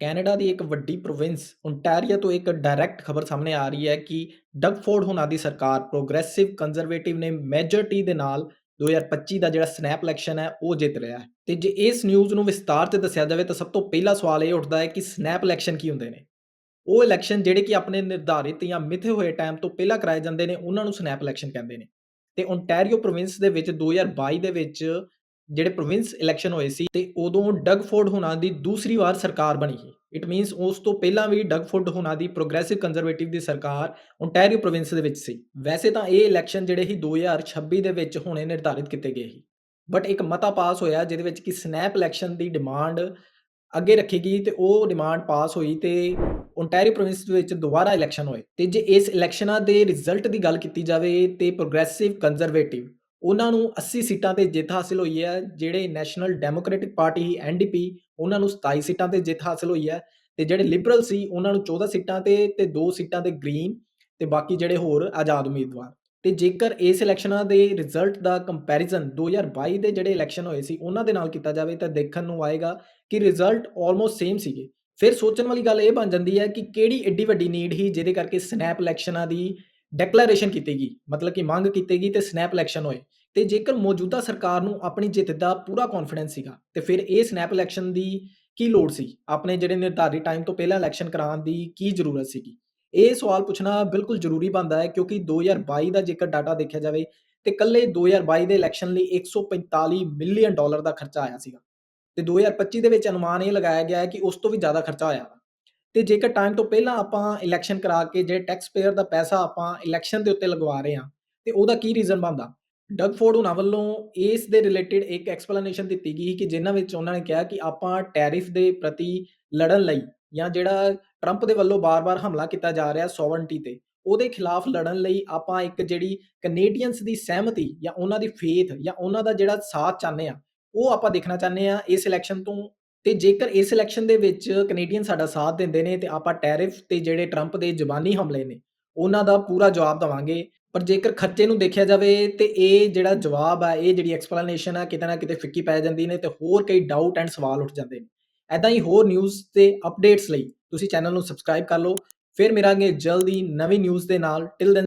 Canada ਦੀ ਇੱਕ ਵੱਡੀ province Ontario ਤੋਂ ਇੱਕ ਡਾਇਰੈਕਟ ਖਬਰ ਸਾਹਮਣੇ ਆ ਰਹੀ ਹੈ ਕਿ ਡਗਫੋਰਡ ਹੋਣਾ ਦੀ ਸਰਕਾਰ ਪ੍ਰੋਗਰੈਸਿਵ ਕੰਜ਼ਰਵੇਟਿਵ ਨੇ ਮੈਜੋਰਟੀ ਦੇ ਨਾਲ 2025 ਦਾ ਜਿਹੜਾ ਸਨੈਪ ਇਲੈਕਸ਼ਨ ਹੈ, ਉਹ ਜਿੱਤ ਰਿਹਾ ਹੈ। ਤੇ ਜੇ ਇਸ ਨਿਊਜ਼ ਨੂੰ ਵਿਸਤਾਰ ਤੇ ਦੱਸਿਆ ਜਾਵੇ ਤਾਂ ਸਭ ਤੋਂ ਪਹਿਲਾ ਸਵਾਲ ਇਹ ਉੱਠਦਾ ਹੈ ਕਿ ਸਨੈਪ ਇਲੈਕਸ਼ਨ ਕੀ ਹੁੰਦੇ ਨੇ? ਉਹ ਇਲੈਕਸ਼ਨ ਜਿਹੜੇ ਕਿ ਆਪਣੇ ਨਿਰਧਾਰਿਤ ਜਾਂ ਮਿੱਥੇ ਹੋਏ ਟਾਈਮ ਤੋਂ ਪਹਿਲਾਂ ਕਰਾਏ ਜਾਂਦੇ ਨੇ, ਉਹਨਾਂ ਨੂੰ ਸਨੈਪ ਇਲੈਕਸ਼ਨ ਕਹਿੰਦੇ ਨੇ। ਤੇ ਓਨਟਾਰੀਓ ਪ੍ਰੋਵਿੰਸ ਦੇ ਵਿੱਚ 2022 ਦੇ ਵਿੱਚ ਜਿਹੜੇ ਪ੍ਰੋਵਿੰਸ ਇਲੈਕਸ਼ਨ ਹੋਏ ਸੀ ਤੇ ਉਦੋਂ ਡਗਫੋਰਡ ਹੋਣਾ ਦੀ ਦੂਸਰੀ ਵਾਰ ਸਰਕਾਰ ਬਣੀ ਸੀ। ਇਟ ਮੀਨਸ ਉਸ ਤੋਂ ਪਹਿਲਾਂ ਵੀ ਡਗਫੋਰਡ ਹੋਣਾ ਦੀ ਪ੍ਰੋਗਰੈਸਿਵ ਕੰਜ਼ਰਵੇਟਿਵ ਦੀ ਸਰਕਾਰ ਓਨਟਾਰੀਓ ਪ੍ਰੋਵਿੰਸ ਦੇ ਵਿੱਚ ਸੀ। ਵੈਸੇ ਤਾਂ ਇਹ ਇਲੈਕਸ਼ਨ ਜਿਹੜੇ ਸੀ 2026 ਦੇ ਵਿੱਚ ਹੋਣੇ ਨਿਰਧਾਰਿਤ ਕੀਤੇ ਗਏ ਸੀ। ਬਟ ਇੱਕ ਮਤਾ ਪਾਸ ਹੋਇਆ ਜਿਹਦੇ ਵਿੱਚ ਕਿ ਸਨੈਪ ਇਲੈਕਸ਼ਨ ਦੀ ਡਿਮਾਂਡ ਅੱਗੇ ਰੱਖੀ ਗਈ ਤੇ ਉਹ ਡਿਮਾਂਡ ਪਾਸ ਹੋਈ ਤੇ ਓਨਟਾਰੀਓ ਪ੍ਰੋਵਿੰਸ ਦੇ ਵਿੱਚ ਦੁਬਾਰਾ ਇਲੈਕਸ਼ਨ ਹੋਏ। ਤੇ ਜੇ ਇਸ ਇਲੈਕਸ਼ਨਾਂ ਦੇ ਰਿਜ਼ਲਟ ਦੀ ਗੱਲ ਕੀਤੀ ਜਾਵੇ ਤੇ ਪ੍ਰੋਗਰੈਸਿਵ ਕੰਜ਼ਰਵੇਟਿਵ ਉਹਨਾਂ ਨੂੰ 80 ਸੀਟਾਂ ਤੇ ਜਿੱਤ ਹਾਸਿਲ ਹੋਈ ਹੈ, ਜਿਹੜੇ ਨੈਸ਼ਨਲ ਡੈਮੋਕ੍ਰੈਟਿਕ ਪਾਰਟੀ ਐਨਡੀਪੀ ਉਹਨਾਂ ਨੂੰ 27 ਸੀਟਾਂ ਤੇ ਜਿੱਤ ਹਾਸਿਲ ਹੋਈ ਹੈ ਤੇ ਜਿਹੜੇ ਲਿਬਰਲ ਸੀ, ਉਹਨਾਂ ਨੂੰ 14 ਸੀਟਾਂ ਤੇ ਤੇ 2 ਸੀਟਾਂ ਤੇ ਗ੍ਰੀਨ ਤੇ ਬਾਕੀ ਜਿਹੜੇ ਹੋਰ ਆਜ਼ਾਦ ਉਮੀਦਵਾਰ। ਤੇ ਜੇਕਰ ਇਸ ਇਲੈਕਸ਼ਨਾਂ ਦੇ ਰਿਜ਼ਲਟ ਦਾ ਕੰਪੈਰੀਜ਼ਨ 2022 ਦੇ ਜਿਹੜੇ ਇਲੈਕਸ਼ਨ ਹੋਏ ਸੀ, ਉਹਨਾਂ ਦੇ ਨਾਲ ਕੀਤਾ ਜਾਵੇ ਤਾਂ ਦੇਖਣ ਨੂੰ ਆਏਗਾ ਕਿ ਰਿਜ਼ਲਟ ਆਲਮੋਸਟ ਸੇਮ ਸੀਗੇ। ਫਿਰ ਸੋਚਣ ਵਾਲੀ ਗੱਲ ਇਹ ਬਣ ਜਾਂਦੀ ਹੈ ਕਿ ਕਿਹੜੀ ਐਡੀ ਵੱਡੀ ਨੀਡ ਹੀ ਜਿਹਦੇ ਕਰਕੇ ਸਨੈਪ ਇਲੈਕਸ਼ਨਾਂ ਦੀ ਡੈਕਲੇਰੇਸ਼ਨ ਕੀਤੀ ਗਈ ਮਤਲਬ ਕਿ ਮੰਗ ਕੀਤੀ ਗਈ ਤੇ ਸਨੈਪ ਇਲੈਕਸ਼ਨ ਹੋਏ। ਤੇ ਜੇਕਰ ਮੌਜੂਦਾ ਸਰਕਾਰ ਨੂੰ ਆਪਣੀ ਜਿੱਤ ਦਾ ਪੂਰਾ ਕੌਨਫੀਡੈਂਸ ਸੀਗਾ, ਤੇ ਫਿਰ ਇਹ ਸਨੈਪ ਇਲੈਕਸ਼ਨ ਦੀ ਕੀ ਲੋੜ ਸੀ? ਆਪਣੇ ਜਿਹੜੇ ਨਿਰਧਾਰਿਤ ਟਾਈਮ ਤੋਂ ਪਹਿਲਾਂ ਇਲੈਕਸ਼ਨ ਕਰਾਉਣ ਦੀ ਕੀ ਜ਼ਰੂਰਤ ਸੀਗੀ? ਇਹ ਸਵਾਲ ਪੁੱਛਣਾ ਬਿਲਕੁਲ ਜ਼ਰੂਰੀ ਬਣਦਾ ਹੈ, ਕਿਉਂਕਿ 2022 ਦਾ ਜੇਕਰ ਡਾਟਾ ਦੇਖਿਆ ਜਾਵੇ, ਤੇ ਕੱਲੇ 2022 ਦੇ ਇਲੈਕਸ਼ਨ ਲਈ 145 ਮਿਲੀਅਨ ਡਾਲਰ ਦਾ ਖਰਚਾ ਆਇਆ ਸੀਗਾ। ਤੇ 2025 ਦੇ ਵਿੱਚ ਅਨੁਮਾਨ ਇਹ ਲਗਾਇਆ ਗਿਆ ਹੈ ਕਿ ਉਸ ਤੋਂ ਵੀ ਜ਼ਿਆਦਾ ਖਰਚਾ ਹੋਇਆ ਵਾ ਤੇ ਜੇਕਰ ਟਾਈਮ ਤੋਂ ਪਹਿਲਾਂ ਆਪਾਂ ਇਲੈਕਸ਼ਨ ਕਰਾ ਕੇ ਜਿਹੜੇ ਟੈਕਸ ਪੇਅਰ ਦਾ ਪੈਸਾ ਆਪਾਂ ਇਲੈਕਸ਼ਨ ਦੇ ਉੱਤੇ ਲਗਵਾ ਰਹੇ ਹਾਂ, ਤੇ ਉਹਦਾ ਕੀ ਰੀਜ਼ਨ ਬਣਦਾ? ਡਗਫੋਰਡ ਉਹਨਾਂ ਵੱਲੋਂ ਇਸ ਦੇ ਰਿਲੇਟਡ ਇੱਕ ਐਕਸਪਲੇਨੇਸ਼ਨ ਦਿੱਤੀ ਗਈ ਕਿ ਜਿਨ੍ਹਾਂ ਵਿੱਚ ਉਹਨਾਂ ਨੇ ਕਿਹਾ ਕਿ ਆਪਾਂ ਟੈਰਿਫ ਦੇ ਪ੍ਰਤੀ ਲੜਨ ਲਈ ਜਾਂ ਜਿਹੜਾ ਟਰੰਪ ਦੇ ਵੱਲੋਂ ਬਾਰ-ਬਾਰ ਹਮਲਾ ਕੀਤਾ ਜਾ ਰਿਹਾ ਸੋਵਰਨਟੀ ਤੇ, ਉਹਦੇ ਖਿਲਾਫ ਲੜਨ ਲਈ ਆਪਾਂ ਇੱਕ ਜਿਹੜੀ ਕੈਨੇਡੀਅਨਸ ਦੀ ਸਹਿਮਤੀ ਜਾਂ ਉਹਨਾਂ ਦੀ ਫੇਥ ਜਾਂ ਉਹਨਾਂ ਦਾ ਜਿਹੜਾ ਸਾਥ ਚਾਹੁੰਦੇ ਆ ਉਹ ਆਪਾਂ ਦੇਖਣਾ ਚਾਹੁੰਦੇ ਆ ਇਸ ਇਲੈਕਸ਼ਨ ਤੋਂ ਤੇ ਜੇਕਰ ਇਸ ਇਲੈਕਸ਼ਨ ਦੇ ਵਿੱਚ ਕੈਨੇਡੀਅਨ ਸਾਡਾ ਸਾਥ ਦਿੰਦੇ ਨੇ ਤੇ ਆਪਾਂ ਟੈਰਿਫ ਤੇ ਜਿਹੜੇ ਟਰੰਪ ਦੇ ਜ਼ਬਾਨੀ ਹਮਲੇ ਨੇ, ਉਹਨਾਂ ਦਾ ਪੂਰਾ ਜਵਾਬ ਦਵਾਂਗੇ। ਪਰ ਜੇਕਰ ਖਰਚੇ ਨੂੰ ਦੇਖਿਆ ਜਾਵੇ ਤੇ ਇਹ ਜਿਹੜਾ ਜਵਾਬ ਆ, ਇਹ ਜਿਹੜੀ ਐਕਸਪਲੇਨੇਸ਼ਨ ਆ, ਕਿਤੇ ਨਾ ਕਿਤੇ ਫਿੱਕੀ ਪੈ ਜਾਂਦੀ ਨੇ ਤੇ ਹੋਰ ਕਈ ਡਾਊਟ ਐਂਡ ਸਵਾਲ ਉੱਠ ਜਾਂਦੇ ਨੇ। ਐਦਾਂ ਹੀ ਹੋਰ ਨਿਊਜ਼ ਤੇ ਅਪਡੇਟਸ ਲਈ ਤੁਸੀਂ ਚੈਨਲ ਨੂੰ ਸਬਸਕ੍ਰਾਈਬ ਕਰ ਲਓ। ਫਿਰ ਮਿਲਾਂਗੇ ਜਲਦੀ ਨਵੀਂ ਨਿਊਜ਼ ਦੇ ਨਾਲ। Till then